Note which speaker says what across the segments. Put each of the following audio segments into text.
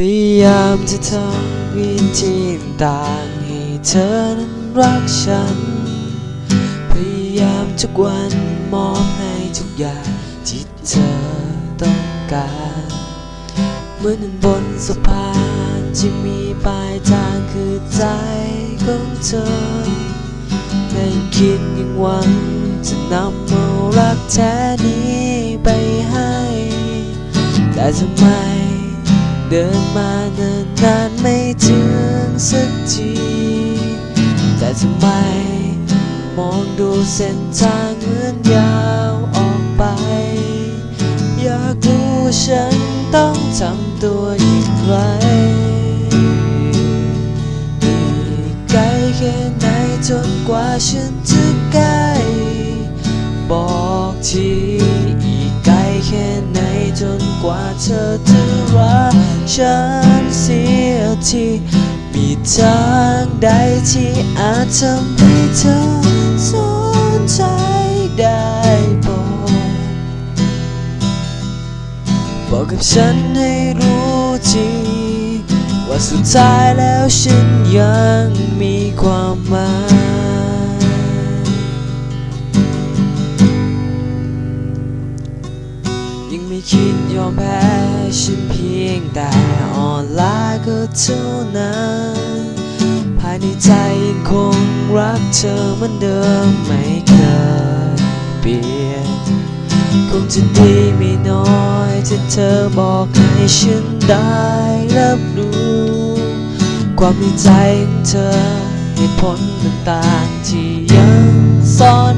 Speaker 1: พยายามจะทำวิธีต่างให้เธอนั้นรักฉัน พยายามทุกวันมอบให้ทุกอย่างที่เธอต้องการเหมือนบนสะพานที่มีปลายทางคือใจของเธอแต่คิดยังหวังจะนำเอารักแท้นี้ไปให้ แต่ทำไม เดินมาเนิ่นนานไม่ถึงสักที แต่ทำไมมองดูเส้นทางเหมือนยาวออกไป อยากรู้ฉันต้องทำตัวอย่างไรอีกไกลแค่ไหนจนกว่าฉันจะใกล้บอกทีอีกไกลแค่ไหนจนกว่าเธอจะรัก ฉันเสียทีมีทางใดที่อาจทำให้เธอสนใจได้บอกบอกกับฉันให้รู้ทีว่าสุดท้ายแล้วฉันยังมีความหมาย ไม่คิดยอมแพ้ฉันเพียงแต่อ่อนล้าก็เท่านั้น ภายในใจยังคงรักเธอเหมือนเดิมไม่เคยเปลี่ยน คงจะดีไม่น้อยที่เธอบอกให้ฉันได้รับรู้ ความในใจของเธอเหตุผลต่างๆที่ยังซ่อน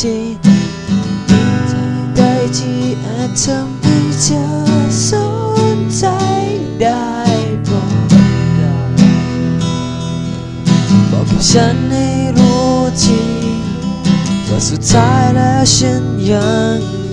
Speaker 1: ทีได้ที่อาจทำให้เธอสนใจได้บอกได้บอกกับฉันให้รู้ทีว่าสุดท้ายแล้วฉันยัง